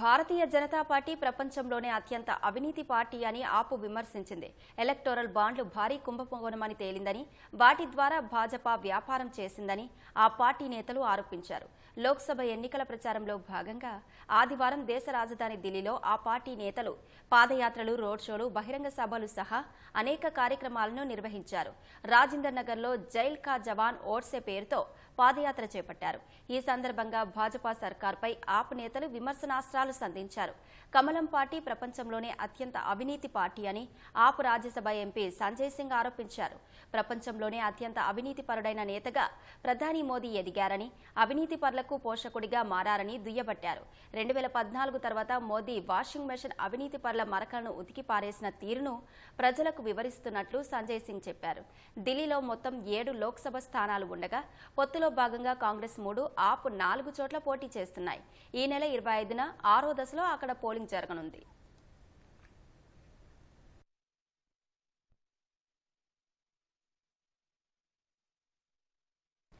Bharatiya Janata party ప్రపంచంలోనే అత్యంత అవినీతి పార్టీ అని ఆపు విమర్శించింది. ఎలక్టోరల్ బాండ్లు భారీ కుంభకోణమని తేలిందని వాటి ద్వారా భాజపా వ్యాపారం చేసిందని ఆ పార్టీ నేతలు ఆరోపించారు. లోక్సభ ఎన్నికల ప్రచారంలో భాగంగా ఆదివారం దేశ రాజధాని ఢిల్లీలో ఆ పార్టీ నేతలు పాదయాత్రలు రోడ్ షోలు బహిరంగ సభలు సహా అనేక కార్యక్రమాలను నిర్వహించారు. రాజేందర్ నగర్లో జైల్ కా జవాన్ ఓట్సే పేరుతో పాదయాత్ర చేపట్టారు. ఈ సందర్భంగా భాజపా సర్కార్పై ఆప్ నేతలు విమర్శనాస్త్రాలు వివరాలు సంధించారు. కమలం పార్టీ ప్రపంచంలోనే అత్యంత అవినీతి పార్టీ అని ఆపు రాజ్యసభ ఎంపీ సంజయ్ సింగ్ ఆరోపించారు. ప్రపంచంలోనే అత్యంత అవినీతి పరుడైన నేతగా ప్రధాని మోదీ ఎదిగారని అవినీతి పరులకు పోషకుడిగా మారని దుయ్యబట్టారు. రెండు వేల పద్నాలుగు తర్వాత మోదీ వాషింగ్ మెషిన్ అవినీతి పరుల మరకలను ఉతికి పారేసిన తీరును ప్రజలకు వివరిస్తున్నట్లు సంజయ్ సింగ్ చెప్పారు. ఢిల్లీలో మొత్తం ఏడు లోక్సభ స్థానాలు ఉండగా పొత్తులో భాగంగా కాంగ్రెస్ మూడు ఆపు నాలుగు చోట్ల పోటీ చేస్తున్నాయి. ఈ నెల ఇరవై ఐదున ఆరో దశలో అక్కడ పోలింగ్ జరగనుంది.